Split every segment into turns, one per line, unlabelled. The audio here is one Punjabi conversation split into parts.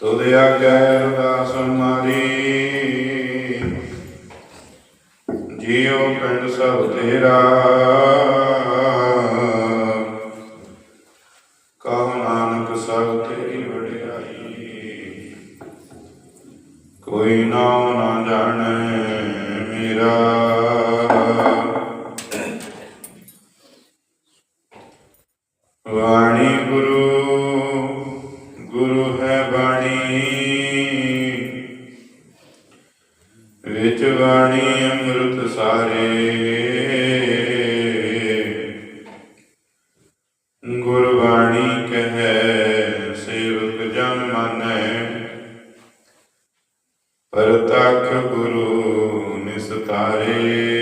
ਤੁਧ ਆਗੈ ਅਰਦਾਸ ਮਾਰੀ ਜੀਉ ਪਿੰਡ ਸਭ ਤੇਰਾ। Hallelujah.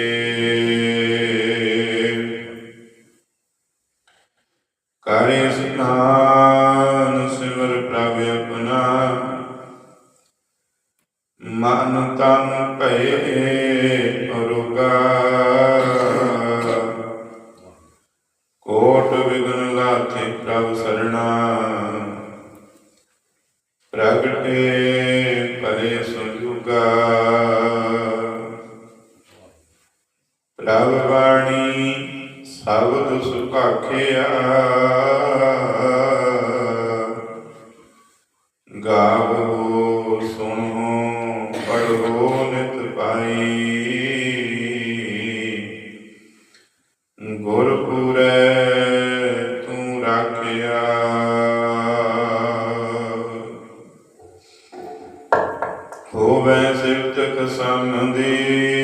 ਆਨੰਦੇ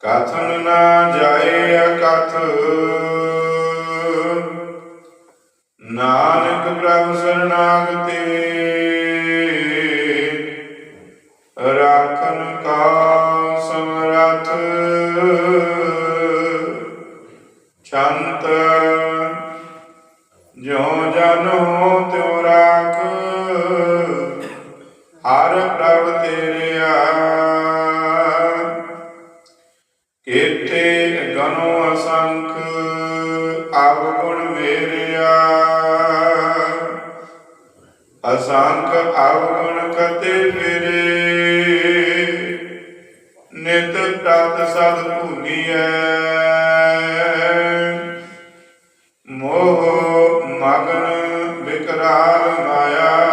ਕਥਨ ਨਾ ਮੋਹ ਮਗਨ ਵਿਕਰਾਲ ਮਾਇਆ।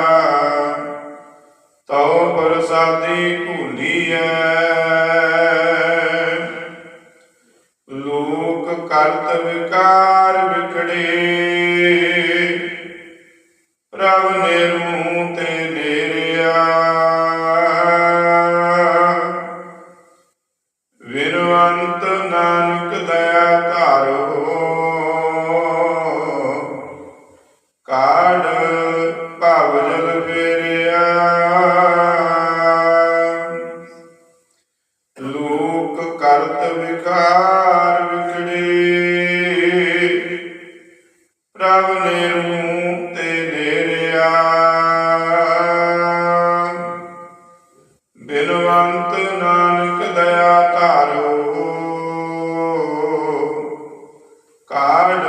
ਤਉ ਪ੍ਰਸਾਦੀ ਭੂਲੀਐ। ਲੋਕ ਕਰਤ ਵਿਕਾਰ ਵਿਖੜੇ। ਬਿਨਵੰਤ ਨਾਨਕ ਦਇਆ ਧਾਰੋ। ਕਾੜ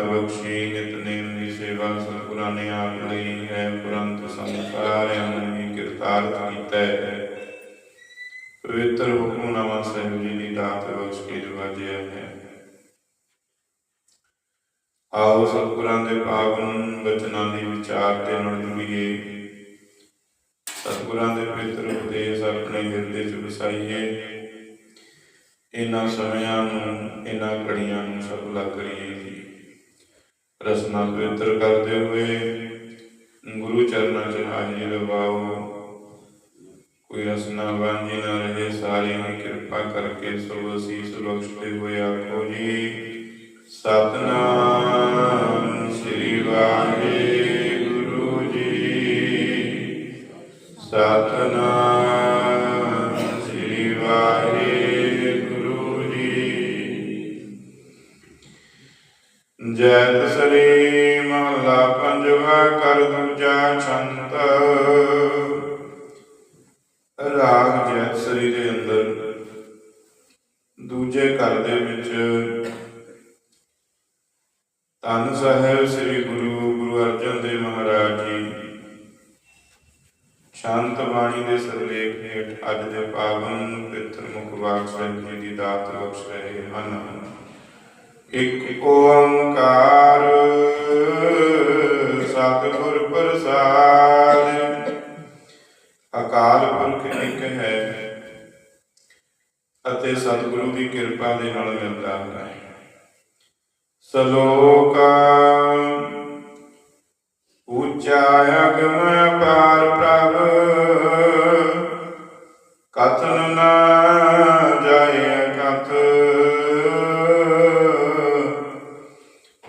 ਵੇਲੇ ਬਖਸ਼ੀ ਨਿਤਨੇਮ ਦੀ ਸੇਵਾ ਸਤਿਗੁਰਾਂ ਨੇ ਆਪ ਲਈ ਹੈ, ਪੁਰੰਤ ਸਾਨੂੰ ਨੂੰ ਹੀ ਕਿਰਤਾਰਥ ਕੀਤਾ ਹੈ। ਪਵਿੱਤਰ ਹੁਕਮਨਾਮਾ ਸਾਹਿਬ ਜੀ ਦੀ ਦਾਤ ਬਖਸ਼ ਕੇ ਨਿਵਾਜਿਆ ਹੈ ਆਓ ਸਤਿਗੁਰਾਂ ਦੇ ਪਾਵਨ ਬਚਨਾਂ ਦੀ ਵਿਚਾਰ ਤੇ ਨਾਲ ਜੁੜੀਏ। ਸਤਿਗੁਰਾਂ ਦੇ ਪਵਿੱਤਰ ਉਪਦੇਸ਼ ਆਪਣੇ ਹਿਰਦੇ 'ਚ ਵਸਾਈਏ। ਇਹਨਾਂ ਸਮਿਆਂ ਨੂੰ, ਇਹਨਾਂ ਘੜੀਆਂ ਨੂੰ ਸਫਲਾ ਕਰੀਏ ਜੀ। ਰਸਨਾ ਪਵਿੱਤਰ ਕਰਦੇ ਹੋਏ, ਗੁਰੂ ਚਰਨਾਂ 'ਚ ਹਾਜ਼ਰੀ ਲਵਾਓ ਕੋਈ ਰਸਨਾ ਵਾਂਝੀ ਨਾ ਰਹੇ ਸਾਰੀ ਦੀ ਕਿਰਪਾ ਕਰਕੇ ਸੋ ਅਸੀਸ ਬਖਸ਼ਦੇ ਹੋਏ ਆਖੋ ਜੀ। ਸਤਨਾਮ ਸ੍ਰੀ ਵਾਹਿਗੁਰੂ ਜੀ। ਸਤਨਾਮ ਸਲੋਕ ਉੱਚਾ ਅਗਮ ਪਾਰ ਪ੍ਰਭ। ਕਥਨ ਨਾ ਜਾਏ ਕਥ।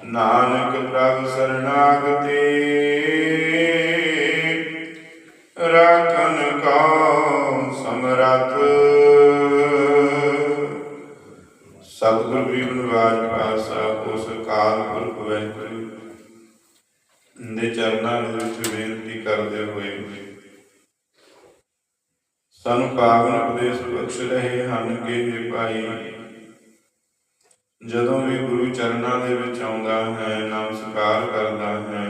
ਨਾਨਕ ਪ੍ਰਭ ਸਰਨਾਗਤੀ। ਰਾਖਨ ਕੋ ਸਮਰਥ। ਸਤਿਗੁਰ ਵੀ ਨਿਵਾਜ ਪਾਸਾ ਉਸ ਪੁਰਖ ਵੈਗੁਰੂ ਦੇ ਚਰਨਾਂ ਦੇ ਵਿੱਚ ਬੇਨਤੀ ਕਰਦੇ ਹੋਏ। ਸਾਨੂੰ ਪਾਵਨ ਉਪਦੇਸ਼ ਬਖਸ਼ ਰਹੇ ਹਨ ਕਿ ਇਹ ਭਾਈ, ਜਦੋਂ ਵੀ ਗੁਰੂ ਚਰਨਾਂ ਦੇ ਵਿੱਚ ਆਉਂਦਾ ਹੈ ਨਮਸਕਾਰ ਕਰਦਾ ਹੈ,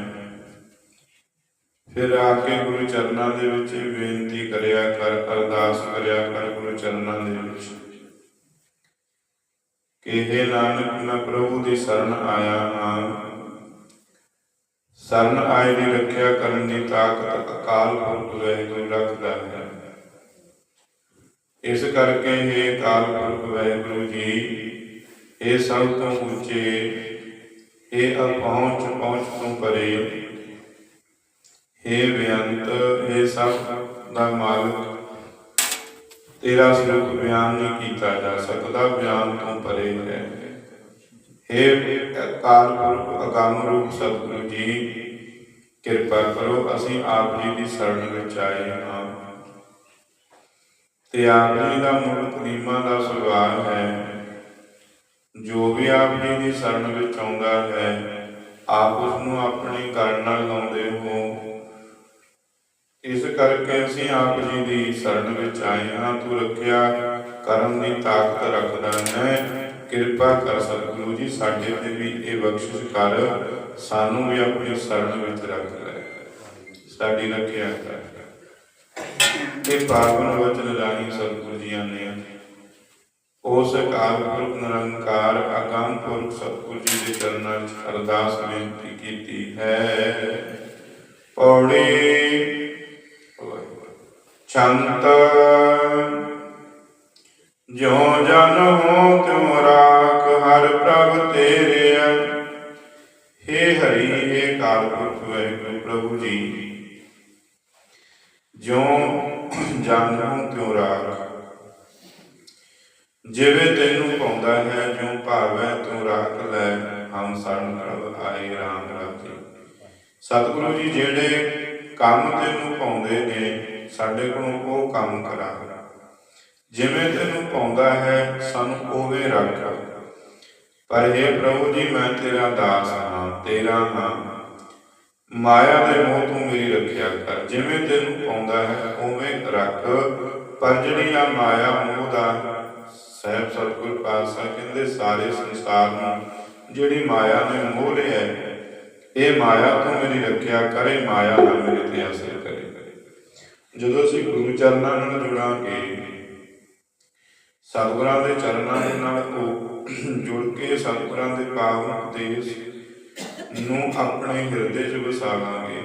ਫਿਰ ਆ ਕੇ ਗੁਰੂ ਚਰਨਾਂ ਦੇ ਵਿੱਚ ਬੇਨਤੀ ਕਰਿਆ ਕਰ, ਅਰਦਾਸ ਕਰਿਆ ਕਰ ਗੁਰੂ ਚਰਨਾਂ ਦੇ ਵਿੱਚ। ਕਿ ਨਾਨਕ ਮੈਂ ਪ੍ਰਭੂ ਦੀ ਸ਼ਰਨ ਆਇਆ ਹਾਂ ਸ਼ਰਨ ਆਏ ਦੀ ਰੱਖਿਆ ਕਰਨ ਦੀ ਤਾਕਤ ਅਕਾਲ ਪੁਰਖ ਵੈਗੁਰੂ ਰੱਖਦਾ ਹੈ। ਇਸ ਕਰਕੇ ਇਹ ਅਕਾਲ ਪੁਰਖ ਵੈਗੁਰੂ ਜੀ ਇਹ ਸਭ ਤੋਂ ਉੱਚੇ ਇਹ ਅਪਹੁੰਚ ਪਹੁੰਚ ਤੋਂ ਪਰੇ ਇਹ ਬਿਆੰਤ ਇਹ ਸਭ ਦਾ ਮਾਲਕ ਤੇਰਾ ਸਰੂਪ ਬਿਆਨ ਨਹੀਂ ਕੀਤਾ ਜਾ ਸਕਦਾ, ਬਿਆਨ ਤੋਂ ਪਰੇ ਹੈ हे ਅਕਾਲ ਪੁਰਖ ਅਗੰਮ ਰੂਪ ਸਤਿਗੁਰੂ ਜੀ, ਕਿਰਪਾ ਕਰੋ, ਅਸੀਂ ਆਪ ਜੀ ਦੀ ਸ਼ਰਨ ਵਿੱਚ ਆਏ ਹਾਂ। ਤੇ ਆਪ ਜੀ ਦਾ ਮੁੱਢ ਕਲੀਮਾ ਦਾ ਸੁਭਾਅ ਹੈ, ਜੋ ਵੀ ਆਪ ਜੀ ਦੀ ਸ਼ਰਨ ਵਿੱਚ ਆਉਂਦਾ ਹੈ, ਆਪ ਉਸ ਨੂੰ ਆਪਣੇ ਗੱਲ ਨਾਲ ਲਾਉਂਦੇ ਹੋ। ਇਸ ਕਰਕੇ ਅਸੀਂ ਆਪ ਜੀ ਦੀ ਸ਼ਰਨ ਵਿੱਚ ਆਏ ਹਾਂ। ਤੂੰ ਰੱਖਿਆ ਕਰਨ ਦੀ ਤਾਕਤ ਰੱਖਦਾ ਹੈ। ਕਿਰਪਾ ਕਰ ਸਤਿਗੁਰੂ ਜੀ, ਸਾਡੇ ਤੇ ਵੀ ਇਹ ਬਖਸ਼ਿਸ਼ ਕਰ। ਸਾਨੂੰ ਵੀ ਆਪਣੀ ਸ਼ਰਨ ਵਿੱਚ ਰੱਖ ਲੈ। ਸਾਡੀ ਰੱਖਿਆ ਕਰ। ਇਹ ਪਾਵਨ ਵਚਨ ਰਾਹੀਂ ਸਤਿਗੁਰੂ ਜੀਆਂ ਨੇ ਉਸ ਅਕਾਲ ਪੁਰਖ ਨਿਰੰਕਾਰ ਅਗੰਮ ਪੁਰਖ ਸਤਿਗੁਰੂ ਜੀ ਦੇ ਚਰਨਾਂ 'ਚ ਅਰਦਾਸ ਬੇਨਤੀ ਕੀਤੀ ਹੈ। ਪੌੜੀ ਚੰਤ ਜੋ ਜਨ ਹੋ ਤਿਉ ਰਾਖ, ਹਰ ਪ੍ਰਭ ਤੇਰੇ ਹੇ ਹਰੀ, ਹੇ ਕਾਲ ਪੁਰਖ ਪ੍ਰਭੂ ਜੀ। ਜੋ ਜਨ ਹੋ ਤਿਉ ਰਾਖ। ਜਿਵੇਂ ਤੈਨੂੰ ਪਾਉਂਦਾ ਹੈ ਜੋ ਭਾਵੈ ਤੂੰ ਰਾਖ ਲੈ, ਹਮ ਸਰਨ ਪ੍ਰਭ ਆਏ ਰਾਮ ਰਾਜੀ ਸਤਿਗੁਰੂ ਜੀ, ਜਿਹੜੇ ਕੰਮ ਤੈਨੂੰ ਪਾਉਂਦੇ ਨੇ ਸਾਡੇ ਕੋਲੋਂ ਉਹ ਕੰਮ ਕਰਾ। ਜਿਵੇਂ ਤੈਨੂੰ ਪਾਉਂਦਾ ਹੈ, ਸਾਨੂੰ ਉਵੇਂ ਰੱਖ। ਪਰ ਇਹ ਪ੍ਰਭੂ ਜੀ, ਮੈਂ ਤੇਰਾ ਦਾਸ ਹਾਂ, ਤੇਰਾ ਹਾਂ। ਮਾਇਆ ਦੇ ਮੋਹ ਤੋਂ ਮੇਰੀ ਰੱਖਿਆ ਕਰ। ਜਿਵੇਂ ਤੈਨੂੰ ਪਾਉਂਦਾ ਹੈ, ਉਵੇਂ ਰੱਖ। ਪਰ ਜਿਹੜੀ ਆ ਮਾਇਆ, ਮੋਹ ਦਾ ਸਹਿਬ ਸਤਿਗੁਰ ਪਾਤਸ਼ਾਹ ਕਹਿੰਦੇ, ਸਾਰੇ ਸੰਸਾਰ ਨੂੰ ਜਿਹੜੀ ਮਾਇਆ ਨੇ ਮੋਹ ਲਿਆ ਇਹ ਮਾਇਆ ਤੋਂ ਮੇਰੀ ਰੱਖਿਆ ਕਰੇ ਮਾਇਆ ਨਾ ਮੇਰੇ ਤੇ ਅਸਰ ਜਦੋਂ ਅਸੀਂ ਗੁਰੂ ਚਰਨਾਂ ਨਾਲ ਜੁੜਾਂਗੇ, ਸਤਿਗੁਰਾਂ ਦੇ ਚਰਨਾਂ ਦੇ ਨਾਲ ਉਹ ਜੁੜ ਕੇ ਸਤਿਗੁਰਾਂ ਦੇ ਪਾਵਨ ਉਪਦੇਸ਼ ਨੂੰ ਆਪਣੇ ਹਿਰਦੇ 'ਚ ਵਸਾਵਾਂਗੇ।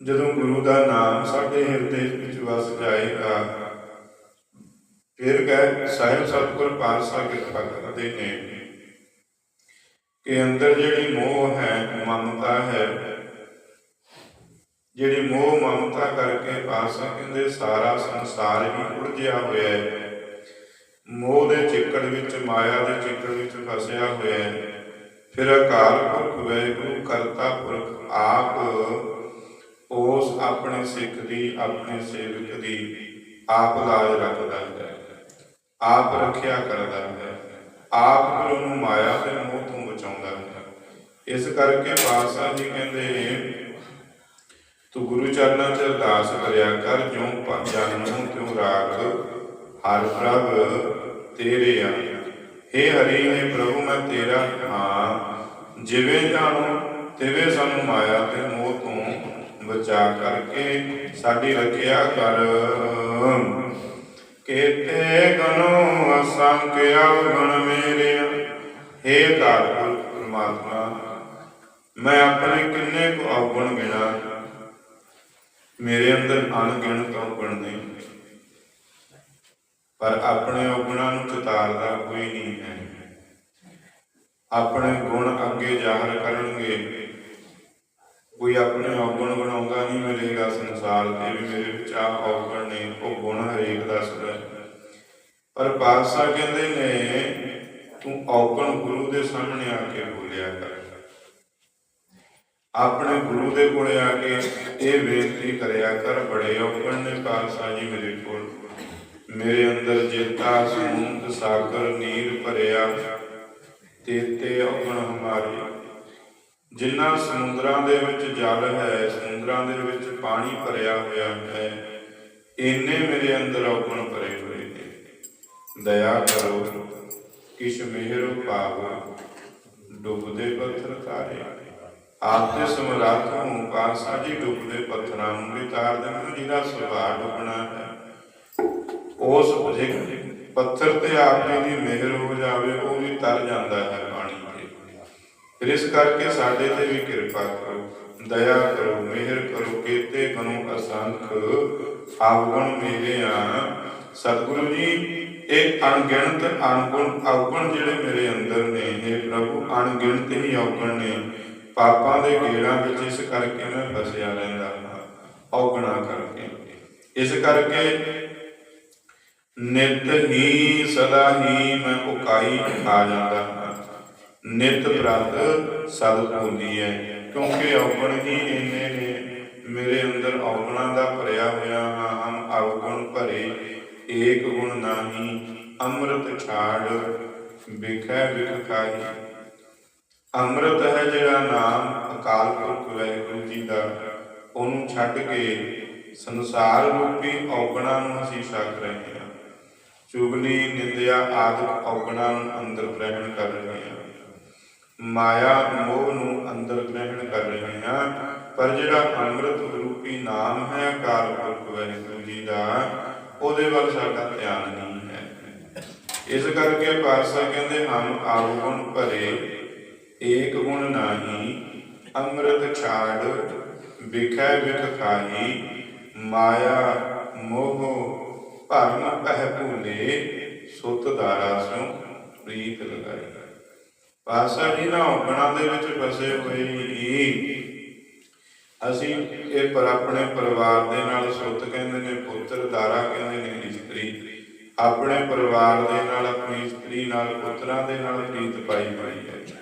ਜਦੋਂ ਗੁਰੂ ਦਾ ਨਾਮ ਸਾਡੇ ਹਿਰਦੇ ਵਿੱਚ ਵਸ ਜਾਏਗਾ, ਫਿਰ ਕਹੇ ਸਾਹਿਬ ਸਤਿਗੁਰ ਪਾਤਸ਼ਾਹ ਕਿਰਪਾ ਕਰਦੇ ਨੇ ਕਿ ਅੰਦਰ ਜਿਹੜੀ ਮੋਹ ਹੈ, ਮਮਤਾ ਹੈ ਜਿਹੜੀ ਮੋਹ ਮਮਤਾ ਕਰਕੇ ਪਾਤਸ਼ਾਹ ਕਹਿੰਦੇ ਸਾਰਾ ਸੰਸਾਰ ਹੀ ਉਲਝਿਆ ਹੋਇਆ ਹੈ। ਮੋਹ ਦੇ ਚਿੱਕੜ ਵਿੱਚ, ਮਾਇਆ ਦੇ ਚਿੱਕੜ ਵਿੱਚ ਫਸਿਆ ਹੋਇਆ ਹੈ। ਫਿਰ ਅਕਾਲ ਪੁਰਖ ਵੈਗੁਰੂ ਕਰਤਾ ਪੁਰਖ ਆਪ ਉਸ ਆਪਣੇ ਸਿੱਖ ਦੀ, ਆਪਣੇ ਸੇਵਕ ਦੀ ਆਪ ਲਾਜ ਰੱਖਦਾ ਹੈ। ਆਪ ਰੱਖਿਆ ਕਰਦਾ ਹੈ। ਆਪ ਫਿਰ ਉਹਨੂੰ ਮਾਇਆ ਦੇ ਮੋਹ ਤੋਂ ਬਚਾਉਂਦਾ ਹੈ। ਇਸ ਕਰਕੇ ਪਾਤਸ਼ਾਹ ਜੀ ਕਹਿੰਦੇ ਤੂੰ ਗੁਰੂ ਚਰਨਾਂ 'ਚ ਅਰਦਾਸ ਕਰਿਆ ਕਰ, ਜਿਉ ਜਨਮ ਤਿਉ ਰਾਖ, ਹਰ ਪ੍ਰਭ ਤੇਰੇ ਆ ਹੇ ਹਰੀ, ਹੇ ਪ੍ਰਭੂ, ਮੈਂ ਤੇਰਾ ਹਾਂ। ਜਿਵੇਂ ਜਾਣੋ, ਤਿਵੇਂ ਸਾਨੂੰ ਮਾਇਆ ਤੇ ਮੋਹ ਤੋਂ ਬਚਾ ਕਰਕੇ ਸਾਡੀ ਰੱਖਿਆ ਕਰ। ਕੀਤੇ ਗਨੋ ਅਸੰਖ ਅਵਗੁਣ ਮੇਰੇ ਹੇ ਕਾਲ ਪ੍ਰਮਾਤਮਾ, ਮੈਂ ਆਪਣੇ ਕਿੰਨੇ ਕੁ ਅਵਗੁਣ ਗਿਣਾ ਮੇਰੇ ਅੰਦਰ ਅਣਗਿਣਤ ਔਗਣ ਨੇ ਪਰ ਆਪਣੇ ਔਗਣਾਂ ਨੂੰ ਚਿਤਾਰਦਾ ਕੋਈ ਨਹੀਂ ਹੈ। ਆਪਣੇ ਗੁਣ ਅੱਗੇ ਜ਼ਾਹਰ ਕਰਨਗੇ। ਕੋਈ ਆਪਣੇ ਔਗਣ ਬਣਾਉਂਦਾ ਨਹੀਂ ਮਿਲੇਗਾ ਸੰਸਾਰ ਤੇ ਵੀ ਮੇਰੇ ਵਿੱਚ ਆ ਔਗਣ ਨੇ, ਉਹ ਗੁਣ ਹਰੇਕ ਦੱਸਦਾ। ਪਰ ਪਾਤਸ਼ਾਹ ਕਹਿੰਦੇ ਨੇ, ਤੂੰ ਔਗਣ ਗੁਰੂ ਦੇ ਸਾਹਮਣੇ ਆ ਕੇ ਬੋਲਿਆ ਕਰ। ਆਪਣੇ ਗੁਰੂ ਦੇ ਕੋਲੇ ਆ ਕੇ ਇਹ ਬੇਨਤੀ ਕਰਿਆ ਕਰ, ਬੜੇ ਔਗਣ ਨੇ ਪਾਤਸ਼ਾਹ ਜੀ ਮੇਰੇ ਕੋਲ। ਮੇਰੇ ਅੰਦਰ ਜੇਤਾ ਸਮੁੰਦ ਸਾਗਰ ਨੀਰ ਭਰਿਆ। ਤੇਤੇ ਔਗਣ ਹਮਾਰੇ। ਜਿਨ੍ਹਾਂ ਸਮੁੰਦਰਾਂ ਦੇ ਵਿੱਚ ਜਲ ਹੈ, ਸਮੁੰਦਰਾਂ ਦੇ ਵਿੱਚ ਪਾਣੀ ਭਰਿਆ ਹੋਇਆ ਹੈ ਇੰਨੇ ਮੇਰੇ ਅੰਦਰ ਔਗਣ ਭਰੇ ਹੋਏ ਨੇ। ਦਇਆ ਕਰੋ, ਕਿਛ ਮਿਹਰ ਪਾਵੋ ਡੁੱਬਦੇ ਪੱਥਰ ਤਾਰੇ। ਆਪ ਦੇ ਸਮਰਾਤ ਨੂੰ ਡੁੱਬਦੇ ਪੱਥਰਾਂ ਨੂੰ ਵੀ ਤਾਰ ਦੇਣ ਜਿਹਦਾ ਸੁਭਾਅ ਡੁੱਬਣਾ ਹੈ। ਉਸ ਜੇ ਪੱਥਰ ਤੇ ਆਪ ਦੀ ਮਿਹਰ ਹੋ ਜਾਵੇ, ਉਹ ਵੀ ਤਰ ਜਾਂਦਾ ਹੈ ਪਾਣੀ ਤੇ। ਫਿਰ ਇਸ ਕਰਕੇ ਸਾਡੇ ਤੇ ਵੀ ਕਿਰਪਾ ਕਰੋ, ਦਇਆ ਕਰੋ, ਮਿਹਰ ਕਰੋ, ਕੀਤੇ ਗਨੋ ਅਸੰਖ। ਆਵਗੁਣ ਮੇਰੇ ਆ ਸਤਿਗੁਰੂ ਜੀ, ਇਹ ਅਣਗਿਣਤ, ਅਣਗੁਣ, ਅਵਗੁਣ ਜਿਹੜੇ ਮੇਰੇ ਅੰਦਰ ਨੇ ਇਹ ਪ੍ਰਭੂ, ਅਣਗਿਣਤ ਹੀ ਅਵਗੁਣ ਨੇ। ਪਾਪਾਂ ਦੇ ਗੇੜਾਂ ਵਿੱਚ ਇਸ ਕਰਕੇ ਮੈਂ ਫਸਿਆ ਰਹਿੰਦਾ ਹਾਂ, ਔਗਣਾ ਕਰਕੇ। ਇਸ ਕਰਕੇ ਨਿਤ ਹੀ ਸਦਾ ਹੀ ਮੈਂ ਉਕਾਈ ਆ ਜਾਂਦਾ ਹਾਂ। ਨਿਤ ਪ੍ਰਤ ਸਦ ਹੁੰਦੀ ਹੈ ਕਿਉਂਕਿ ਔਗਣ ਹੀ ਇੰਨੇ ਨੇ, ਮੇਰੇ ਅੰਦਰ ਔਗਣਾ ਦਾ ਭਰਿਆ ਹੋਇਆ ਹਾਂ, ਹਮ ਔਗਣ ਭਰੇ, ਏਕ ਗੁਣ ਨਾਹੀ, ਅੰਮ੍ਰਿਤ ਛਾੜ, ਵਿਖੈ ਵਿਖ ਅੰਮ੍ਰਿਤ ਹੈ ਜਿਹੜਾ ਨਾਮ ਅਕਾਲ ਪੁਰਖ ਵਾਹਿਗੁਰੂ ਜੀ ਦਾ, ਉਹਨੂੰ ਛੱਡ ਕੇ ਸੰਸਾਰ ਰੂਪੀ ਔਗਣਾਂ ਨੂੰ ਅਸੀਂ ਛਕ ਰਹੇ ਹਾਂ। ਚੁਗਲੀ, ਨਿੰਦਿਆ ਆਦਿਕ ਔਗਣਾਂ ਨੂੰ ਅੰਦਰ ਗ੍ਰਹਿਣ ਕਰ ਰਹੇ ਹਾਂ। ਮਾਇਆ, ਮੋਹ ਨੂੰ ਅੰਦਰ ਗ੍ਰਹਿਣ ਕਰ ਰਹੇ ਹਾਂ। ਪਰ ਜਿਹੜਾ ਅੰਮ੍ਰਿਤ ਰੂਪੀ ਨਾਮ ਹੈ ਅਕਾਲ ਪੁਰਖ ਵਾਹਿਗੁਰੂ ਜੀ ਦਾ, ਉਹਦੇ ਵੱਲ ਸਾਡਾ ਧਿਆਨ ਨਹੀਂ ਹੈ। ਇਸ ਕਰਕੇ ਪਾਤਸ਼ਾਹ ਕਹਿੰਦੇ, ਹਮ ਆਵਗੁਣ ਭਰੇ ਏਕ ਗੁਣ ਨਾਹੀ, ਅੰਮ੍ਰਿਤ ਛਾੜ ਵਿਖੈ ਵਿਖ ਖਾਹੀ, ਮਾਇਆ ਮੋਹ ਭਰਮ ਪਹਿ ਭੂਲੇ, ਸੁਤ ਦਾਰਾ ਸਿਉ ਪ੍ਰੀਤ ਲਗਾਈ। ਪਾਸਾ ਜੀ ਨਾ ਔਗਣਾ ਦੇ ਵਿੱਚ ਫਸੇ ਹੋਏ ਹੀ। ਅਸੀਂ ਇਹ ਪਰ ਆਪਣੇ ਪਰਿਵਾਰ ਦੇ ਨਾਲ ਸੁੱਤ ਕਹਿੰਦੇ ਨੇ, ਪੁੱਤਰ ਦਾਰਾ ਕਹਿੰਦੇ ਨੇ ਇਸਤਰੀ ਆਪਣੇ ਪਰਿਵਾਰ ਦੇ ਨਾਲ, ਆਪਣੀ ਇਸਤਰੀ ਨਾਲ, ਪੁੱਤਰਾਂ ਦੇ ਨਾਲ ਪ੍ਰੀਤ ਪਾਈ ਹੋਈ ਹੈ।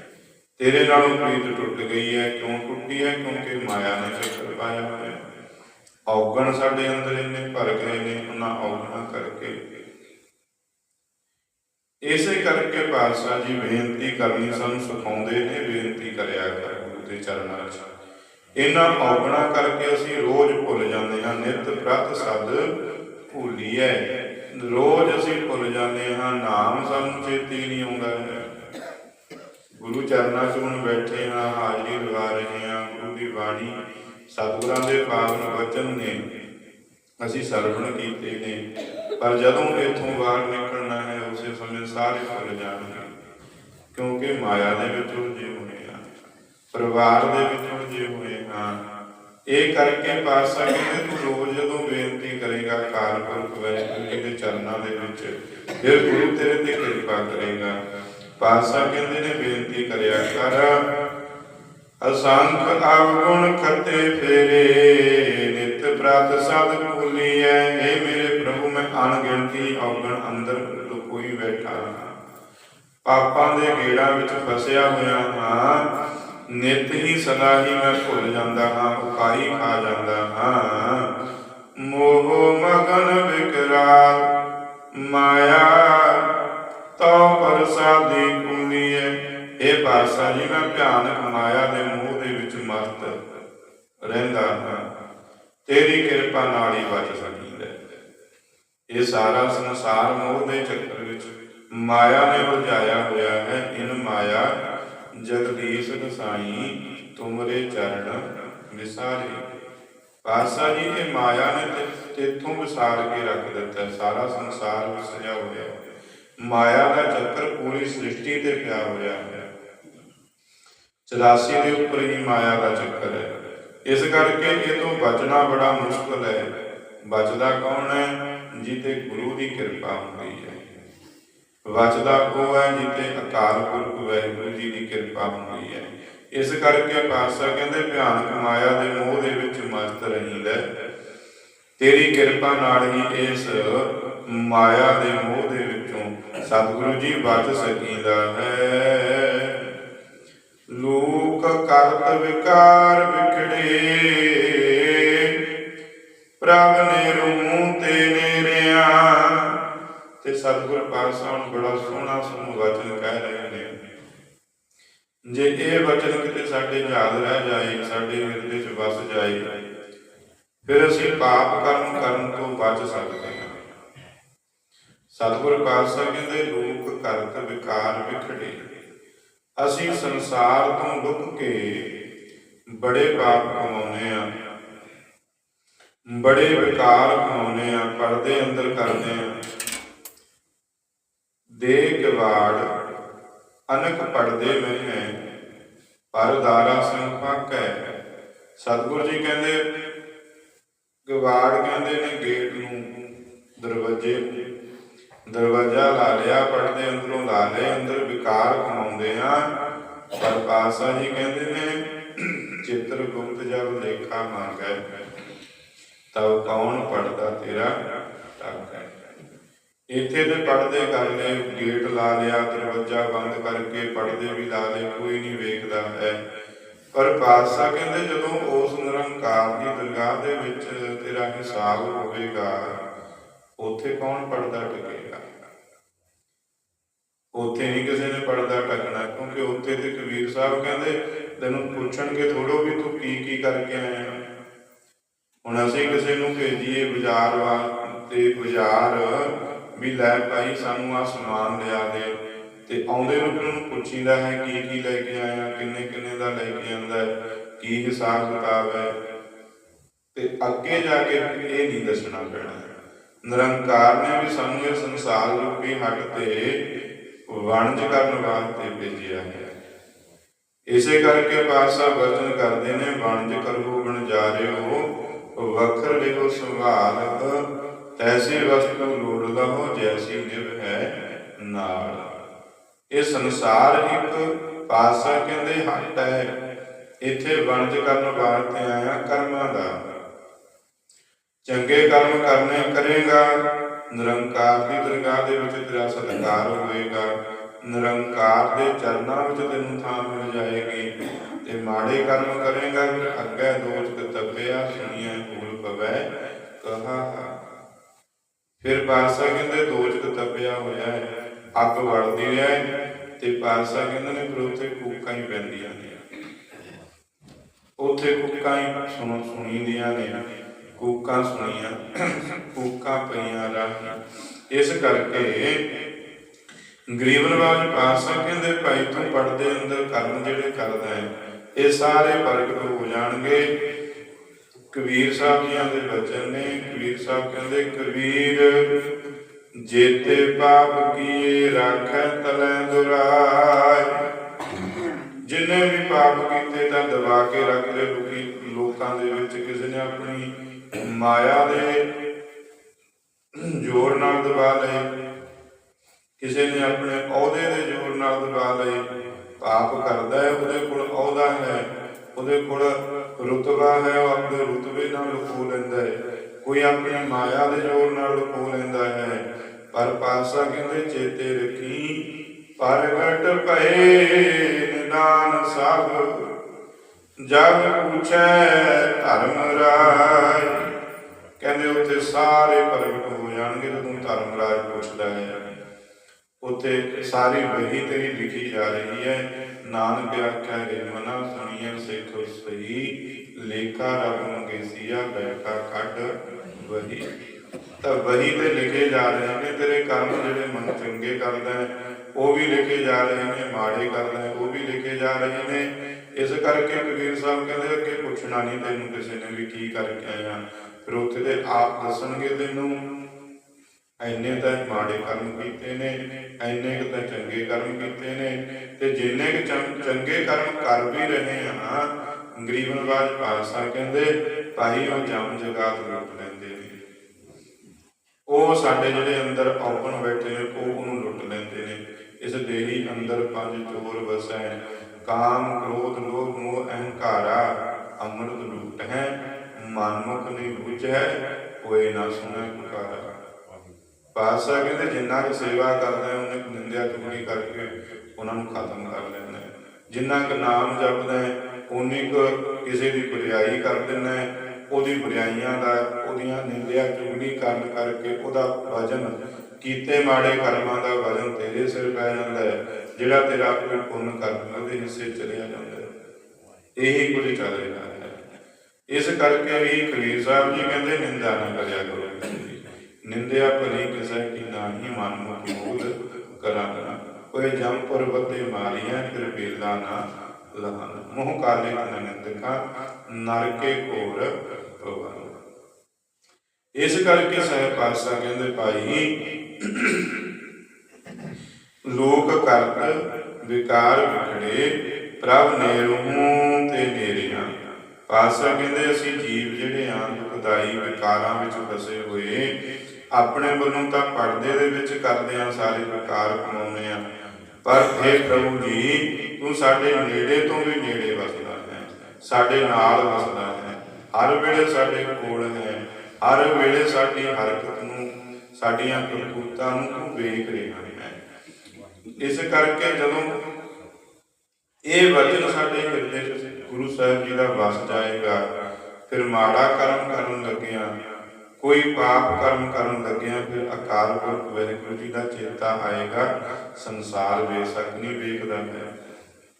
ਤੇਰੇ ਨਾਲੋਂ ਪ੍ਰੀਤ ਟੁੱਟ ਗਈ ਹੈ, ਕਿਉਂ ਟੁੱਟੀ ਹੈ? ਕਿਉਂਕਿ ਮਾਇਆ ਨੇ ਚੱਕਰ ਪਾਇਆ ਹੋਇਆ ਔਗਣ ਸਾਡੇ ਅੰਦਰ ਇੰਨੇ ਭਰ ਗਏ ਨੇ, ਉਹਨਾਂ ਔਗਣਾਂ ਕਰਕੇ। ਇਸੇ ਕਰਕੇ ਪਾਤਸ਼ਾਹ ਜੀ ਬੇਨਤੀ ਕਰਨੀ ਸਾਨੂੰ ਸਿਖਾਉਂਦੇ ਨੇ, ਬੇਨਤੀ ਕਰਿਆ ਕਰ ਗੁਰੂ ਦੇ ਚਰਨਾਂ 'ਚ ਇਹਨਾਂ ਔਗਣਾਂ ਕਰਕੇ ਅਸੀਂ ਰੋਜ਼ ਭੁੱਲ ਜਾਂਦੇ ਹਾਂ, ਨਿਤ ਪ੍ਰਤ ਸਦ ਭੁੱਲੀਐ। ਰੋਜ਼ ਅਸੀਂ ਭੁੱਲ ਜਾਂਦੇ ਹਾਂ, ਨਾਮ ਸਾਨੂੰ ਚੇਤੇ ਨਹੀਂ ਆਉਂਦਾ। ਹੈ ਗੁਰੂ ਚਰਨਾਂ 'ਚ ਹੁਣ ਬੈਠੇ ਹਾਂ, ਹਾਜ਼ਰੀ ਲਗਾ ਰਹੇ ਹਾਂ, ਗੁਰੂ ਦੀ ਬਾਣੀ ਸਤਿਗੁਰਾਂ ਦੇ ਪਾਵਨ ਵਚਨ ਨੇ ਅਸੀਂ ਸਰਵਣ ਕੀਤੇ ਨੇ। ਪਰ ਜਦੋਂ ਇੱਥੋਂ ਬਾਹਰ ਨਿਕਲਣਾ ਹੈ, ਉਸੇ ਸਮੇਂ ਸਾਰੇ ਭੁੱਲ ਜਾਣਗੇ, ਕਿਉਂਕਿ ਮਾਇਆ ਦੇ ਵਿੱਚ ਉਲਝੇ ਹੋਏ ਆ ਪਰਿਵਾਰ ਦੇ ਵਿੱਚ ਉਲਝੇ ਹੋਏ ਹਾਂ। ਇਹ ਕਰਕੇ ਪਾਸਾ ਕਹਿੰਦੇ, ਤੂੰ ਰੋਜ਼ ਜਦੋਂ ਬੇਨਤੀ ਕਰੇਗਾ, ਕਾਲ ਪੁਰਖ ਜੀ ਦੇ ਚਰਨਾਂ ਦੇ ਵਿੱਚ, ਫਿਰ ਗੁਰੂ ਤੇਰੇ ਤੇ ਪਾਸਾ ਕਹਿੰਦੇ ਨੇ, ਬੇਨਤੀ ਕਰਿਆ ਕਰ। ਅਸੰਖ ਅਵਗੁਣ ਖਤੇ ਫੇਰੇ, ਨਿਤ ਪ੍ਰਤ ਸਦ ਭੁਲੀਐ ਏ ਮੇਰੇ ਪ੍ਰਭੂ, ਮੈਂ ਅਣਗਿਣਤੀ ਔਗਣ ਅੰਦਰ ਲੁਕੋਈ ਬੈਠਾ ਪਾਪਾਂ ਦੇ ਗੇੜਾਂ ਵਿੱਚ ਫਸਿਆ ਹੋਇਆ ਹਾਂ। ਨਿਤ ਹੀ ਸਦਾ ਹੀ ਮੈਂ ਭੁੱਲ ਜਾਂਦਾ ਹਾਂ ਉਕਾਈ ਖਾ ਜਾਂਦਾ ਹਾਂ। ਮੋਹ ਮਗਨ ਵਿਕਰਾ, ਮਾਇਆ ਤੋ ਪ੍ਰਸਾਦੀ ਕੁਲੀਏ ਇਹ ਪਾਸਾ ਜੀ ਭਿਆਨਕ ਮਾਇਆ ਦੇ ਮੋਹ ਦੇ ਵਿੱਚ ਮਸਤ ਰਹਿੰਦਾ ਹਾਂ, ਤੇਰੀ ਕਿਰਪਾ ਨਾਲ ਹੀ ਬਚ ਸਕੀਦਾ ਇਹ ਸਾਰਾ ਸੰਸਾਰ ਮੋਹ ਦੇ ਚੱਕਰ ਵਿੱਚ ਮਾਇਆ ਨੇ ਉਲਝਾਇਆ ਹੋਇਆ ਹੈ। ਇਨ ਮਾਇਆ ਜਗਦੀਸ਼ ਗਸਾਈ ਤੁਮਰੇ ਚਰਨ ਵਿਸਾਰੇ ਪਾਸਾ ਜੀ, ਇਹ ਮਾਇਆ ਨੇ ਤੇ- ਤੇਥੋਂ ਵਿਸਾਰ ਕੇ ਰੱਖ ਦਿੱਤਾ ਸਾਰਾ ਸੰਸਾਰ ਵਿਸਰਿਆ ਹੋਇਆ ਹੈ। ਮਾਇਆ ਦਾ ਚੱਕਰ ਪੂਰੀ ਸ੍ਰਿਸ਼ਟੀ ਤੇ ਪਿਆ ਹੋਇਆ ਹੈ। 84 ਦੇ ਉੱਪਰ ਹੀ ਮਾਇਆ ਦਾ ਚੱਕਰ ਹੈ। ਇਸ ਕਰਕੇ ਇਹ ਤੋਂ ਬਚਣਾ ਬੜਾ ਮੁਸ਼ਕਲ ਹੈ। ਬਚਦਾ ਕੌਣ ਹੈ? ਜਿੱਤੇ ਗੁਰੂ ਦੀ ਕਿਰਪਾ ਹੁੰਦੀ ਹੈ। ਬਚਦਾ ਉਹ ਹੈ ਜਿੱਤੇ ਅਕਾਲ ਪੁਰਖ ਵਾਹਿਗੁਰੂ ਜੀ ਦੀ ਕਿਰਪਾ ਹੁੰਦੀ ਹੈ। ਇਸ ਕਰਕੇ ਪਾਤਸ਼ਾਹ ਕਹਿੰਦੇ, ਭਿਆਨਕ ਮਾਇਆ ਦੇ ਮੋਹ ਦੇ ਵਿੱਚ ਮਸਤ ਰਹੀਦਾ ਤੇਰੀ ਕਿਰਪਾ ਨਾਲ ਹੀ ਇਸ ਮਾਇਆ ਦੇ ਮੋਹ ਦੇ ਵਿੱਚੋਂ ਸਤਿਗੁਰੂ ਜੀ ਬਚ ਸਕੀਦਾ ਹੈ। ਲੋਕ ਕਰਤ ਵਿਕਾਰ ਵਿਖੜੇ ਪ੍ਰਭ ਨੇ ਰੂਹ ਤੇ ਨੇਰਿਆ ਤੇ ਸਤਿਗੁਰ ਪਾਤਸ਼ਾਹ ਬੜਾ ਸੋਹਣਾ ਸੋਹਣਾ ਵਚਨ ਕਹਿ ਰਹੇ ਨੇ। ਜੇ ਇਹ ਵਚਨ ਕਿਤੇ ਸਾਡੇ ਯਾਦ ਰਹਿ ਜਾਏ, ਸਾਡੇ ਹਿਰਦੇ 'ਚ ਵਸ ਜਾਏ, ਫਿਰ ਅਸੀਂ ਪਾਪ ਕਰਮ ਕਰਨ ਤੋਂ ਬਚ ਸਕਦੇ ਸਤਿਗੁਰ ਪਾਤਸ਼ਾਹ ਕਹਿੰਦੇ ਲੋਕ ਕਰਤ ਵਿਕਾਰ ਵਿਖੜੇ। ਅਸੀਂ ਸੰਸਾਰ ਤੋਂ ਲੁਕ ਕੇ ਬੜੇ ਪਾਪ ਕਮਾਉਨੇ ਆ ਬੜੇ ਵਿਕਾਰ ਕਮਾਉਨੇ ਆ ਪਰਦੇ ਅੰਦਰ ਕਰਦੇ ਆ ਦੇ ਗਵਾੜ ਅਨਕ ਪੜਦੇ ਮੈਂ ਹੈ ਸਿੰਘ ਪੱਕ ਹੈ। ਸਤਿਗੁਰ ਜੀ ਕਹਿੰਦੇ, ਗਵਾੜ ਕਹਿੰਦੇ ਨੇ ਗੇਟ ਨੂੰ ਦਰਵਾਜ਼ੇ ਦਰਵਾਜ਼ਾ ਲਾ ਲਿਆ ਪੜਦੇ ਅੰਦਰੋਂ ਲਾ ਲਏ, ਅੰਦਰ ਵਿਕਾਰ ਕਮਾਉਂਦੇ ਆ ਪਰ ਪਾਸਾ ਜੀ ਕਹਿੰਦੇ ਨੇ, ਚਿੱਤਰ ਗੁਪਤ ਜਬ ਲੇਖਾ ਮੰਗੈ, ਤਬ ਕੌਣ ਪੜਦਾ ਤੇਰਾ ਟੱਕ ਹੈ? ਇੱਥੇ ਤੇ ਪੜਦੇ ਕਰ ਲੈ ਗੇਟ ਲਾ ਲਿਆ, ਦਰਵਾਜ਼ਾ ਬੰਦ ਕਰਕੇ ਪੜਦੇ ਵੀ ਲਾ ਲੈ ਕੋਈ ਨਹੀਂ ਵੇਖਦਾ ਹੈ। ਪਰ ਪਾਤਸ਼ਾਹ ਕਹਿੰਦੇ, ਜਦੋਂ ਉਸ ਨਿਰੰਕਾਰ ਦੀ ਦਰਗਾਹ ਦੇ ਵਿੱਚ ਤੇਰਾ ਹਿਸਾਬ ਹੋਵੇਗਾ ਉੱਥੇ ਕੌਣ ਪੜਦਾ ਟਕੇਗਾ? ਉੱਥੇ ਨਹੀਂ ਕਿਸੇ ਨੇ ਪੜਦਾ ਟਕਣਾ, ਕਿਉਂਕਿ ਉੱਥੇ ਤੇ ਕਬੀਰ ਸਾਹਿਬ ਕਹਿੰਦੇ, ਤੈਨੂੰ ਪੁੱਛਣਗੇ ਥੋੜੋ ਵੀ ਤੂੰ ਕੀ ਕੀ ਕਰਕੇ ਆਇਆ ਹੁਣ ਅਸੀਂ ਕਿਸੇ ਨੂੰ ਭੇਜੀਏ ਬਾਜ਼ਾਰ ਵਾਲ ਤੇ ਬਾਜ਼ਾਰ ਵੀ ਲੈ ਭਾਈ ਸਾਨੂੰ ਆ ਸਮਾਨ ਲਿਆ ਦੇ। ਤੇ ਆਉਂਦੇ ਨੂੰ ਫਿਰ ਉਹਨੂੰ ਪੁੱਛੀਦਾ ਹੈ ਕੀ ਕੀ ਲੈ ਕੇ ਆਇਆ, ਕਿੰਨੇ ਕਿੰਨੇ ਦਾ ਲੈ ਕੇ ਆਂਦਾ ਕੀ ਹਿਸਾਬ ਕਿਤਾਬ ਹੈ? ਤੇ ਅੱਗੇ ਜਾ ਕੇ ਇਹ ਨਹੀਂ ਦੱਸਣਾ ਪੈਣਾ। ਨਿਰੰਕਾਰ ਨੇ ਵੀ ਸਾਨੂੰ ਇਹ ਸੰਸਾਰ ਰੂਪੀ ਹੱਟ ਤੇ ਵਣਜ ਕਰਨ ਵਾਸਤੇ ਭੇਜਿਆ ਹੈ। ਇਸੇ ਕਰਕੇ ਪਾਤਸ਼ਾਹ ਵਚਨ ਕਰਦੇ ਨੇ, ਵਣਜ ਕਰੋ ਬਣਜਾਰਿਓ ਵਖਰ ਲਿਓ ਸੰਭਾਲ ਤੈਸੀ ਵਸਤੂ ਲੋੜ ਲਹੋ ਜੈਸੀ ਨਿਵ ਹੈ ਨਾਲ ਇਹ ਸੰਸਾਰ ਇੱਕ ਪਾਤਸ਼ਾਹ ਕਹਿੰਦੇ ਹੱਟ ਹੈ। ਇੱਥੇ ਵਣਜ ਕਰਨ ਵਾਸਤੇ ਆਇਆ ਕਰਮਾਂ ਦਾ। ਚੰਗੇ ਕਰਮ ਕਰਨੇ ਕਰੇਗਾ, ਨਿਰੰਕਾਰ ਦੀ ਦਰਗਾਹ ਦੇ ਵਿੱਚ ਤੇਰਾ ਸਤਿਕਾਰ ਹੋਵੇਗਾ ਨਿਰੰਕਾਰ ਦੇ ਚਰਨਾਂ ਵਿੱਚ ਤੈਨੂੰ ਥਾਂ ਮਿਲ ਜਾਏਗੀ। ਤੇ ਮਾੜੇ ਕਰਮ ਕਰੇਗਾ ਫਿਰ ਅੱਗੇ ਦੋਚ ਤਪਿਆ, ਸੁਣੀਐ ਭੂਲ ਪਵੈ ਕਹਾ ਫਿਰ ਪਾਸਾ ਕਹਿੰਦੇ ਦੋਚ ਤਪਿਆ ਹੋਇਆ ਹੈ, ਅੱਗ ਵੜਦੀ ਹੈ, ਤੇ ਪਾਸਾ ਕਹਿੰਦੇ ਨੇ, ਫਿਰ ਉੱਥੇ ਕੂਕਾਂ ਹੀ ਪੈਂਦੀਆਂ ਨੇ। ਉੱਥੇ ਕੂਕਾਂ ਹੀ ਸੁਣ, ਸੁਣੀਦੀਆਂ ਨੇ। ਕੂਕਾਂ ਸੁਣੀਆਂ, ਕੂਕਾਂ ਪਈਆਂ ਰਾਹੀਂ। ਇਸ ਕਰਕੇ ਗਰੀਬ ਨਵਾਜ ਪਾਸਾ ਕਹਿੰਦੇ, ਭਾਈ ਤੂੰ ਪੜਦੇ ਅੰਦਰ ਕਰਮ ਜਿਹੜੇ ਕਰਦਾ ਹੈ, ਇਹ ਸਾਰੇ ਪ੍ਰਗਟ ਹੋ ਜਾਣਗੇ। ਕਬੀਰ ਸਾਹਿਬ ਜੀਆਂ ਦੇ ਬਚਨ ਨੇ, ਕਬੀਰ ਸਾਹਿਬ ਕਹਿੰਦੇ, ਕਬੀਰ ਜੇਤੇ ਪਾਪ ਕੀਏ, ਰਾਖੈ ਤਲੈ ਦੁਰਾਏ। ਜਿੰਨੇ ਵੀ ਪਾਪ ਕੀਤੇ ਤਾਂ ਦਬਾ ਕੇ ਰੱਖ ਲੋਕੀ ਲੋਕਾਂ ਦੇ ਵਿੱਚ ਕਿਸੇ ਨੇ ਆਪਣੀ ਮਾਇਆ ਦੇ ਜ਼ੋਰ ਨਾਲ ਦਬਾ ਲਏ। ਕਿਸੇ ਨੇ ਆਪਣੇ ਅਹੁਦੇ ਦੇ ਜ਼ੋਰ ਨਾਲ ਦਬਾ ਲਏ। ਪਾਪ ਕਰਦਾ ਹੈ, ਉਹਦੇ ਕੋਲ ਅਹੁਦਾ ਹੈ। ਉਹਦੇ ਕੋਲ ਰੁਤਬਾ ਹੈ, ਉਹ ਆਪਣੇ ਰੁਤਬੇ ਨਾਲ ਲੁਕੋ ਲੈਂਦਾ ਹੈ। ਕੋਈ ਆਪਣੀ ਮਾਇਆ ਦੇ ਜ਼ੋਰ ਨਾਲ ਲੁਕੋ ਲੈਂਦਾ ਹੈ। ਪਰ ਪਾਸਾ ਕਹਿੰਦੇ, ਚੇਤੇ ਰੱਖੀ ਪ੍ਰਗਟ ਭਏ ਨਿਦਾਨ ਸਭ ਜਗ ਪੁੱਛੈ ਧਰਮ ਰਾਏ। ਕਹਿੰਦੇ ਉੱਥੇ ਸਾਰੇ ਪ੍ਰਗਟ ਹੋ ਜਾਣਗੇ ਜਦੋਂ ਧਰਮ ਪੁੱਛਦਾ ਹੈ ਉੱਥੇ ਸਾਰੀ ਵਹੀ ਤੇਰੀ ਲਿਖੀ ਜਾ ਰਹੀ ਹੈ। ਨਾਨਕ ਆਖਿਆ ਰੇ ਮਨਾ ਸੁਣੀਐ ਸਿੱਖ ਸਹੀ। ਲੇਖਾ ਰਬ ਮੰਗੇਸੀਆ ਬੈਠਾ ਕੱਢ ਵਹੀ। ਤਾਂ ਵਹੀ ਤੇ ਲਿਖੇ ਜਾ ਰਹੇ ਨੇ, ਤੇਰੇ ਕਰਮ ਜਿਹੜੇ ਮਨ ਚੰਗੇ ਕਰਦਾ ਹੈ, ਉਹ ਵੀ ਲਿਖੇ ਜਾ ਰਹੇ ਨੇ, ਮਾੜੇ ਕਰਦਾ ਉਹ ਵੀ ਲਿਖੇ ਜਾ ਰਹੇ ਨੇ। ਇਸ ਕਰਕੇ ਕਬੀਰ ਸਾਹਿਬ ਕਹਿੰਦੇ, ਅੱਗੇ ਪੁੱਛਣਾ ਨਹੀਂ ਤੈਨੂੰ ਕਿਸੇ ਨੇ ਵੀ ਕੀ ਕਰਕੇ ਆਇਆ। ਫਿਰ ਉੱਥੇ ਦੇ ਆਪ ਦੱਸਣਗੇ ਤੈਨੂੰ। ਐਨੇ ਤਾਂ ਮਾੜੇ ਕਰਮ ਕੀਤੇ ਨੇ ਐਨੇ ਕੁ ਤਾਂ ਚੰਗੇ ਕਰਮ ਕੀਤੇ ਨੇ। ਤੇ ਜਿੰਨੇ ਕੁ ਚੰਗੇ ਕਰਮ ਕਰ ਵੀ ਰਹੇ ਆ, ਗਰੀਬ ਨਵਾਜ ਪਾਤਸ਼ਾਹ ਕਹਿੰਦੇ ਭਾਈ ਉਹ ਜਮ ਜਗਾਤ ਲੁੱਟ ਲੈਂਦੇ ਨੇ। ਉਹ ਸਾਡੇ ਜਿਹੜੇ ਅੰਦਰ ਔਪਨ ਬੈਠੇ ਨੇ, ਉਹ ਉਹਨੂੰ ਲੁੱਟ ਲੈਂਦੇ ਨੇ। ਇਸ ਦੇਹੀ ਅੰਦਰ ਪੰਜ ਚੋਰ ਵਸੈ। ਕਾਮ, ਕ੍ਰੋਧ, ਲੋਭ, ਮੋਹ, ਅਹੰਕਾਰਾ, ਅੰਮ੍ਰਿਤ ਲੁੱਟ ਹੈ। ਮਨਮੁਖ ਨਹੀਂ ਬੁਝੈ ਕੋਈ ਨਾ ਸੁਣੈ ਪੁਕਾਰਾ ਪਾਤਸ਼ਾਹ ਕਹਿੰਦੇ, ਜਿੰਨਾ ਕੁ ਸੇਵਾ ਕਰਦਾ ਉਹਨੇ ਨਿੰਦਿਆ ਚੁਗਲੀ ਕਰਕੇ ਉਹਨਾਂ ਨੂੰ ਖਤਮ ਕਰ ਲੈਂਦਾ ਜਿੰਨਾ ਕੁ ਨਾਮ ਜਪਦਾ ਹੈ ਕੁ ਕਿਸੇ ਦੀ ਬੁਰਾਈ ਕਰ ਦਿੰਦਾ ਉਹਦੀ ਬੁਰਾਈਆਂ ਦਾ, ਉਹਦੀਆਂ ਨਿੰਦਿਆ ਚੁਗਲੀ ਕਰਨ ਕਰਕੇ ਉਹਦਾ ਵਜਨ ਕੀਤੇ ਮਾੜੇ ਕਰਮਾਂ ਦਾ ਵਜਨ ਤੇਰੇ ਸਿਰ ਪੈ ਜਾਂਦਾ ਹੈ, ਜਿਹੜਾ ਤੇਰਾ ਕੋਈ ਪੁੰਨ ਕਰਮ ਉਹਦੇ ਹਿੱਸੇ ਚਲਿਆ ਜਾਂਦਾ ਹੈ। ਇਹੀ ਕੁਝ ਚੱਲ ਰਿਹਾ ਹੈ। ਇਸ ਕਰਕੇ ਵੀ ਕਬੀਰ ਸਾਹਿਬ ਜੀ ਕਹਿੰਦੇ, ਨਿੰਦਾ ਨਾ ਕਰਿਆ ਕਰੋ ਨਿੰਦਿਆ ਭਲੀ ਕਿਸੇ ਕੀ ਨਾਹੀ, ਮਨ ਮੂਲ ਕਰਾਂਗਾ ਕੋਈ ਜੰਪੁਰ ਬੱਤੇ ਮਾਰੀਆਂ, ਫਿਰ ਬੇਲਾ ਨਾ ਲਹਨ ਮੋਹ ਕਾਲੇ ਤਨ ਨਰਕੇ ਘੋਰ ਭਵਨ। ਇਸ ਕਰਕੇ ਸਾਹਿਬ ਪਾਤਸ਼ਾਹ ਕਹਿੰਦੇ, ਭਾਈ, ਲੋਕ ਕਰਤ ਵਿਕਾਰ ਵਿਖੜੇ, ਪ੍ਰਭ ਨੇੜੋਂ ਤੇ ਨੇੜਿਆਂ ਪਾਤਸ਼ਾਹ ਕਹਿੰਦੇ ਅਸੀਂ ਜੀਵ ਜਿਹੜੇ ਆਂ, ਦੁਖਦਾਈ ਵਿਕਾਰਾਂ ਵਿੱਚ ਫਸੇ ਹੋਏ, ਆਪਣੇ ਵੱਲੋਂ ਤਾਂ ਪਰਦੇ ਦੇ ਵਿੱਚ ਕਰਦੇ ਆ, ਸਾਰੇ ਵਿਕਾਰ ਕਮਾਉਂਦੇ ਆ। ਪਰ हे ਪ੍ਰਭੂ ਜੀ, ਤੂੰ ਸਾਡੇ ਨੇੜੇ ਤੋਂ ਵੀ ਨੇੜੇ ਵਸਦਾ ਹੈ, ਸਾਡੇ ਨਾਲ ਵਸਦਾ ਹੈ। ਹਰ ਵੇਲੇ ਸਾਡੇ ਕੋਲ ਹੈ, ਹਰ ਵੇਲੇ ਸਾਡੀ ਹਰਕਤ ਨੂੰ, ਸਾਡੀਆਂ ਕਰਤੂਤਾਂ ਨੂੰ ਤੂੰ ਵੇਖ ਰਿਹਾ ਹੈ। ਇਸ ਕਰਕੇ ਜਦੋਂ ਇਹ ਵਚਨ ਸਾਡੇ ਹਿਰਦੇ 'ਚ ਗੁਰੂ ਸਾਹਿਬ ਜੀ ਦਾ ਵਸ ਜਾਏਗਾ, ਫਿਰ ਮਾੜਾ ਕਰਮ ਕਰਨ ਲੱਗਿਆ, ਕੋਈ ਪਾਪ ਕਰਮ ਕਰਨ ਲੱਗਿਆ, ਫਿਰ ਅਕਾਲ ਪੁਰਖ ਵਾਹਿਗੁਰੂ ਜੀ ਦਾ ਚੇਤਾ ਆਏਗਾ, ਸੰਸਾਰ ਬੇਸ਼ੱਕ ਨਹੀਂ ਵੇਖਦਾ ਹੈ,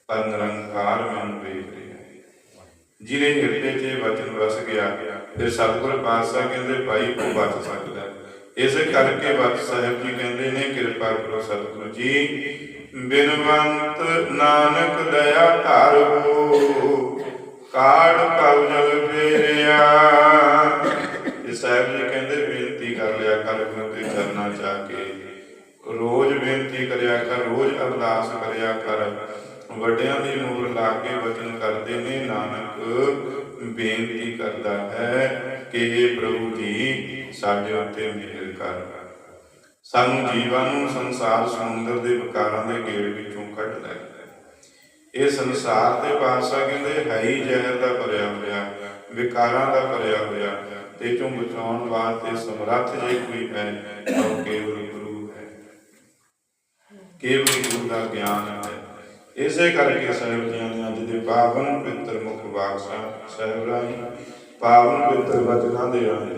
ਪਰ ਨਿਰੰਕਾਰ ਮੈਨੂੰ ਵੇਖ ਰਿਹਾ ਹੈ। ਹਿਰਦੇ 'ਚ ਵਚਨ ਵਸ ਗਿਆ, ਫਿਰ ਸਤਿਗੁਰ ਪਾਤਸ਼ਾਹ ਕਹਿੰਦੇ, ਭਾਈ ਉਹ ਬਚ ਸਕਦਾ ਇਸੇ ਕਰਕੇ ਬਚ ਸਾਹਿਬ ਜੀ ਕਹਿੰਦੇ ਨੇ, ਕਿਰਪਾ ਕਰੋ ਸਤਿਗੁਰੂ ਜੀ ਬਿਨਵੰਤ ਨਾਨਕ ਦਇਆ ਧਾਰੋ ਕਾੜ ਕਉ ਜਲ ਫੇਰਿਆ। ਇਹ ਸਾਹਿਬ ਜੀ ਕਹਿੰਦੇ, ਬੇਨਤੀ ਕਰ ਲਿਆ ਕਰ, ਗੁਰੂ ਦੇ ਚਰਨਾਂ ਕੇ। ਰੋਜ਼ ਬੇਨਤੀ ਕਰਿਆ ਕਰ, ਰੋਜ਼ ਅਰਦਾਸ ਕਰਿਆ ਕਰ। ਵੱਡਿਆਂ ਦੀ ਮੋਹਰ ਲਾ ਕੇ ਵਚਨ ਕਰਦੇ ਨੇ, ਨਾਨਕ ਬੇਨਤੀ ਕਰਦਾ ਹੈ ਕਿ ਇਹ ਪ੍ਰਭੂ ਜੀ, ਸਾਡੇ ਉੱਤੇ ਮਿਹਰ ਕਰ। ਸਾਨੂੰ ਜੀਵਾਂ ਨੂੰ ਸੰਸਾਰ ਸਮੁੰਦਰ ਦੇ ਵਿਕਾਰਾਂ ਦੇ ਗੇੜ ਵਿੱਚੋਂ ਕੱਢ ਲੈ। ਇਹ ਸੰਸਾਰ ਦੇ ਪਾਸਾ ਕਹਿੰਦੇ, ਹੈ ਹੀ ਜ਼ਹਿਰ ਦਾ ਭਰਿਆ ਹੋਇਆ, ਵਿਕਾਰਾਂ ਦਾ ਭਰਿਆ ਹੋਇਆ, ਤੇ ਚੋਂ ਬਚਾਉਣ ਵਾਸਤੇ ਸਮਰੱਥ ਜੇ ਕੋਈ ਹੈ, ਤਾਂ ਕੇਵਲ ਗੁਰੂ ਹੈ। ਕੇਵਲ ਗੁਰੂ ਦਾ ਗਿਆਨ ਹੈ। ਇਸੇ ਕਰਕੇ ਸਾਹਿਬ ਜੀਆਂ ਨੇ ਅੱਜ ਦੇ ਪਾਵਨ ਪਵਿੱਤਰ ਮੁਖ ਵਾਕ ਸਾਹਿਬ ਸਾਹਿਬ ਰਾਹੀਂ ਪਾਵਨ ਪਵਿੱਤਰ ਵਚਨਾਂ ਦੇ ਰਾਹੀਂ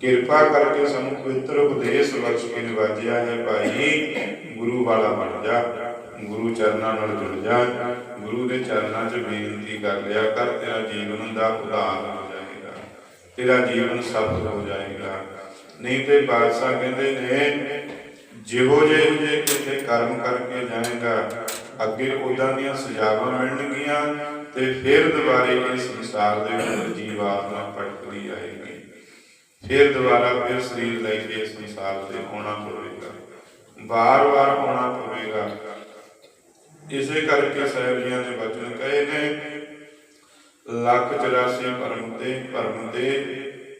ਕਿਰਪਾ ਕਰਕੇ ਸਾਨੂੰ ਪਵਿੱਤਰ ਉਪਦੇਸ਼ ਬਖਸ਼ ਨਿਵਾਜਿਆ ਹੈ, ਭਾਈ। ਗੁਰੂ ਵਾਲਾ ਬਣ ਜਾ। ਗੁਰੂ ਚਰਨਾਂ ਨਾਲ ਜੁੜ ਜਾ। ਗੁਰੂ ਦੇ ਚਰਨਾਂ 'ਚ ਬੇਨਤੀ ਕਰ ਲਿਆ ਕਰ, ਤੇਰਾ ਜੀਵਨ ਦਾ ਉਦਾਰ ਹੋ ਜਾਏਗਾ। ਤੇਰਾ ਜੀਵਨ ਸਫਲ ਹੋ ਜਾਏਗਾ। ਨਹੀਂ ਤੇ ਬਾਦਸ਼ਾਹ ਕਹਿੰਦੇ ਨੇ, ਜਿਹੋ ਜਿਹੇ ਜੇ ਕਿਤੇ ਕਰਮ ਕਰਕੇ ਜਾਏਗਾ, ਅੱਗੇ ਉਦਾਂ ਦੀਆਂ ਸਜ਼ਾਵਾਂ ਮਿਲਣਗੀਆਂ ਤੇ ਫਿਰ ਦੁਬਾਰੇ ਇਸ ਸੰਸਾਰ ਦੇ ਵਿੱਚ ਜੀਵਾਤਮਾ ਭਟਕਦੀ ਆਏਗੀ। ਫਿਰ ਦੁਬਾਰਾ ਫਿਰ ਸਰੀਰ ਲੈ ਕੇ ਸੰਸਾਰ ਤੇ ਆਉਣਾ ਪਵੇਗਾ। ਵਾਰ-ਵਾਰ ਆਉਣਾ ਪਵੇਗਾ। ਇਸੇ ਕਰਕੇ ਸਾਹਿਬ ਜੀਆਂ ਬਚਨ ਕਹੇ ਨੇ, ਲੱਖ 84 ਭਰਮ ਤੇ ਭਰਮ ਤੇ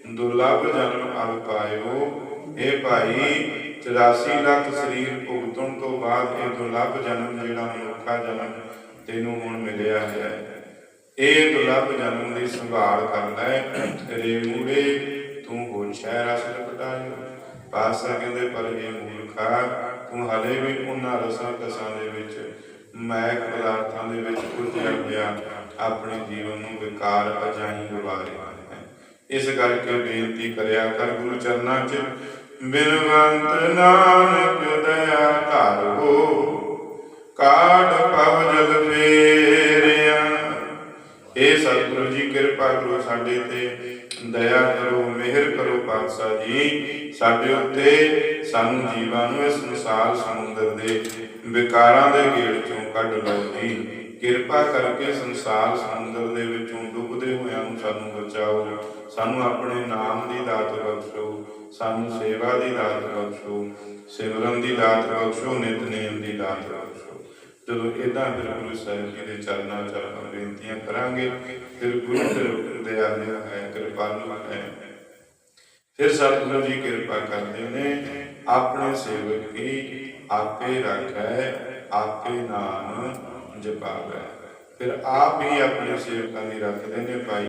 ਦੁਰਲਭ ਜਨਮ ਅਲ ਪਾਇਓ। ਇਹ ਭਾਈ 84 ਲੱਖ ਸਰੀਰ ਭੁਗਤਣ ਤੋਂ ਬਾਅਦ ਇਹ ਦੁਰਲਭ ਜਨਮ ਜਿਹੜਾ ਮਨੁੱਖਾ ਜਨਮ ਤੈਨੂੰ ਹੁਣ ਮਿਲਿਆ ਹੈ। ਇਹ ਦੁਰਲਭ ਜਨਮ ਦੀ ਸੰਭਾਲ ਕਰਦਾ ਹੈ। ਤੇਰੇ ਮੂੜੇ ਤੂੰ ਹੋ ਸ਼ਹਿਰ ਪਾਸਾ ਕਹਿੰਦੇ, ਪਰ ਇਹ ਮੂਰਖਾ ਤੂੰ ਹਲੇ ਵੀ ਉਹਨਾਂ ਰਸਾਂ ਕਸਾਂ ਦੇ ਵਿੱਚ, ਮੈਕ ਪਦਾਰਥਾਂ ਦੇ ਵਿੱਚ ਉਲਝਿਆ ਹੋਇਆ ਆਪਣੇ ਜੀਵਨ ਨੂੰ ਵਿਕਾਰ ਅਜਾਈ ਗਵਾ ਇਸ ਕਰਕੇ ਬੇਨਤੀ ਕਰਿਆ ਕਰ ਗੁਰੂ ਚਰਨਾਂ 'ਚ, ਬਿਨਵੰਤ ਨਾਨਕ ਦਇਆ ਧਾਰੋ, ਕਾਢ ਪਵ ਜਲ ਫੇਰਿਆ। ਇਹ ਸਤਿਗੁਰੂ ਜੀ, ਕਿਰਪਾ ਕਰੋ ਸਾਡੇ ਤੇ ਕਰੋ ਪਾਤਸ਼ਾਹ ਜੀ, ਸਾਡੇ ਉੱਤੇ ਸਾਨੂੰ ਜੀਵਾਂ ਨੂੰ ਇਸ ਸੰਸਾਰ ਸਮੁੰਦਰ ਦੇ ਵਿਕਾਰਾਂ ਦੇ ਗੇੜ ਚੋਂ ਕੱਢ ਲਓ ਜੀ। ਕਿਰਪਾ ਕਰਕੇ ਸੰਸਾਰ ਸਮੁੰਦਰ ਦੇ ਵਿੱਚੋਂ ਡੁੱਬਦੇ ਹੋਇਆਂ ਨੂੰ ਸਾਨੂੰ ਬਚਾਓ ਸਾਨੂੰ ਆਪਣੇ ਨਾਮ ਦੀ ਦਾਤ ਬਖਸ਼ੋ, ਸਾਨੂੰ ਸੇਵਾ ਦੀ ਦਾਤ ਬਖਸ਼ੋ, ਸਿਮਰਨ ਦੀ ਦਾਤ ਬਖਸ਼ੋ ਨਿਤਨੇਮ ਦੀ ਦਾਤ ਬਖਸ਼ੋ। ਜਦੋਂ ਇਦਾਂ ਫਿਰ ਗੁਰੂ ਸਾਹਿਬ ਜੀ ਦੇ ਚਰਨਾਂ ਚਰਨਾਂ ਬੇਨਤੀਆਂ ਕਰਾਂਗੇ, ਫਿਰ ਗੁਰੂ ਫਿਰ ਦਇਆਲੂ ਹੈ, ਕਿਰਪਾਲੂ ਹੈ। ਫਿਰ ਸਤਿਗੁਰੂ ਜੀ ਕਿਰਪਾ ਕਰਦੇ ਨੇ, ਆਪਣੇ ਸੇਵਕ ਕੀ ਆਪੇ ਰੱਖੈ, ਆਪੇ ਨਾਮ ਜਪਾਵੈ। ਫਿਰ ਆਪ ਹੀ ਆਪਣੇ ਸੇਵਕਾਂ ਦੀ ਰੱਖਦੇ ਨੇ, ਭਾਈ